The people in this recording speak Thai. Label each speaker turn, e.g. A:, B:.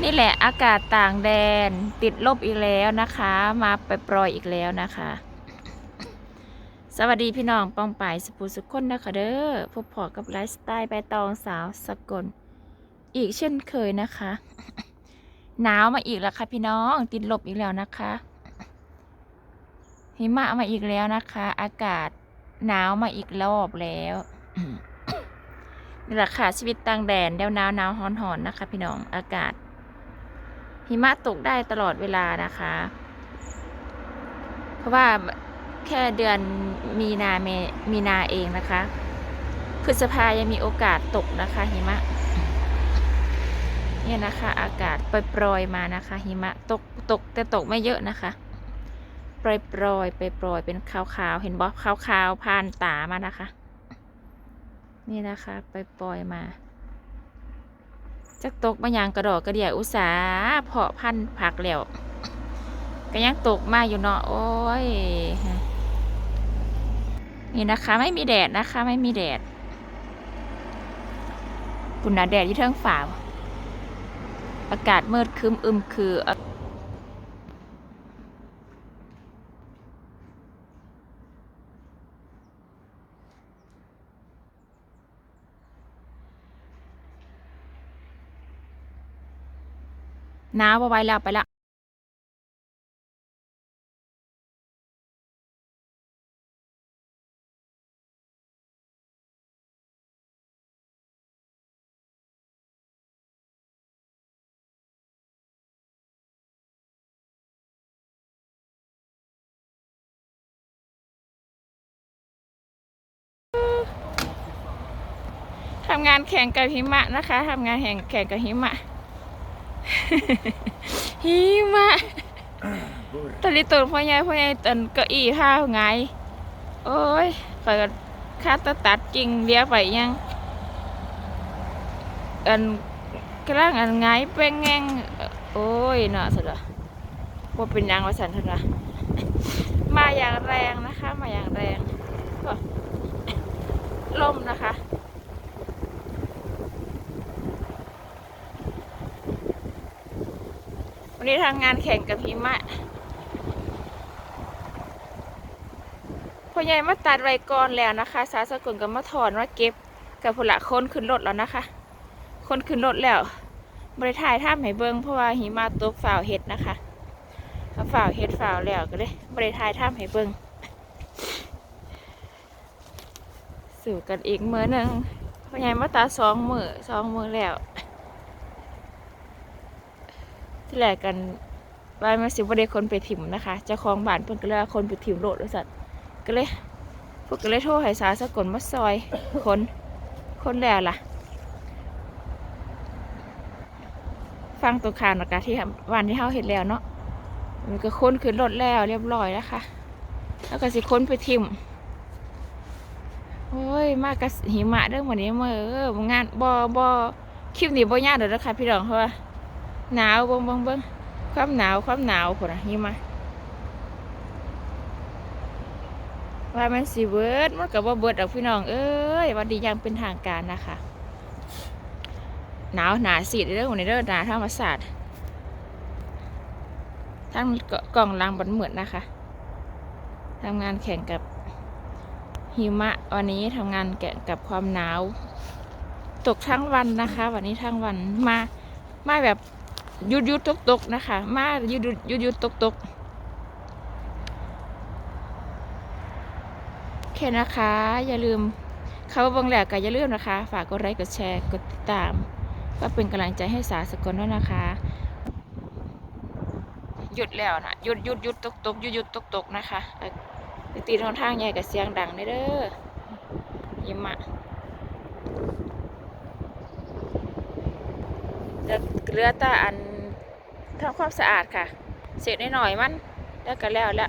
A: นี่แหละอากาศต่างแดนติดลบอีกแล้วนะคะ มาไปปล่อยอีกแล้วนะคะ สวัสดีพี่น้องป้องป่ายสุภูสุขคนนะคะเด้อพบพอกับไลฟ์สไตล์ใบตองสาวสกล อีกเช่นเคยนะคะ หนาวมาอีกแล้วค่ะพี่น้องติดลบอีกแล้วนะคะ หิมะมาอีกแล้วนะคะ อากาศหนาวมาอีกรอบแล้วนี่แหละค่ะชีวิตต่างแดนเดวหนาวหนาวฮ้อนหอนนะคะ พี่น้องอากาศ หิมะตกได้ตลอดเวลานะคะ เพราะว่าแค่เดือนมีนาเมมีนาเองนะคะ พฤษภายังมีโอกาสตกนะคะหิมะ เนี่ยนะคะ อากาศปล่อยๆมานะคะ หิมะตกตกแต่ตกไม่เยอะนะคะปล่อยปล่อยไปปล่อยเป็นขาวๆ เห็นบอขาวๆผ่านตามานะคะ นี่นะคะไปปล่อยมา จักตกมายางกระดอกกระเดียอุตสาเพาะพันธุ์ผักแล้วก็ยังตกมาอยู่เนาะโอ้ยนี่นะคะ ไม่มีแดดนะคะ ไม่มีแดดคุณนะแดดที่เทิงฝ่าอากาศมืดครึ้มอึมคือ น้าวบ่ไหวแล้วไปละทำงานแข่งกับหิมะนะคะทำงานแข่งแข่งกับหิมะ หิมะตอนนี้ตุนพ่อใหญ่พ่อใหญ่ตันเก้าอี้ข้าวไงโอ้ยเปิดคาตาตัดจริงเลี้ยวไปยังอันกระล่างอันไงายแป้งแงงโอ้ยเนาะสุดละว่าเป็นหยังวะสันทนะมาอย่างแรงนะคะ มาอย่างแรงก็ล่มนะคะ วันนี้ทำงานแข่งกับหิมะพ่อใหญ่มาตัดไว้ก่อนแล้วนะคะ สาสกุลก็มาถอนมาเก็บกับผละคนขึ้นรถแล้วนะคะ คนขึ้นรถแล้วบริถ่ายท่าให้เบิ้งเพราะว่าหิมะตกฝ่าวเห็ดนะคะเอาฝ่าวเห็ดฝ่าวแล้วก็เลยบริถ่ายท่าให้เบิ้งสู่กันอีกมือหนึ่งพ่อใหญ่มาตาสองมือสองมือแล้ว ที่แรกกันบ้านมาสิบวันเดคนไปถิ่มนะคะเจ้าของบ้านเพิ่นก็เลยว่าคนไปถิ่มโลดแล้วสัตว์ก็เลยพวกก็เลยโทรให้สาวสกลมาซอยคนคนแล้วล่ะ ฟังตัวข่าวนะคะที่วันที่เขาเห็นแล้วเนาะมันก็ค้นขึ้นรถแล้วเรียบร้อยแล้วค่ะ แล้วก็สิค้นไปถิ่มโอ้ย มากกับหิมะเรื่องวันนี้มาเอองานบอบอคลิปนี้บ่ยากเด้อนะคะพี่รองเพราะว่า หนาวเบิ้งเบิ้งเบิ้งความหนาวความหนาวคนนะหิมะว่ามันสีเบิร์ดมันกับว่าเบิร์ดออกพี่น้องเอ้ยวันดียังเป็นทางการนะคะหนาวหนาสีเรื่องในเรื่องหนาธรรมศาสตร์ทั้งกล่องลังบันเหมือนนะคะทำงานแข่งกับหิมะวันนี้ทำงานแข่งกับความหนาว ตกทั้งวันนะคะ วันนี้ทั้งวันมามาแบบ ยุดยุดตกตกนะคะ มายุดยุดยุดยุดตกตกโอเคนะคะ อย่าลืมเข้าบังแหลกก็อย่าลืมนะคะ ฝากกดไลค์กดแชร์กดติดตาม ก็เป็นกำลังใจให้สาสกลด้วยนะคะ หยุดแล้วนะหยุดหยุดหยุดตกตกหยุดหยุดตกตกนะคะตีทางทางใหญ่กับเสียงดังเด้อยิ้มอะจะเหลือต่อัน ทำความสะอาดค่ะ เสร็จหน่อยๆมันแล้วก็แล้วละ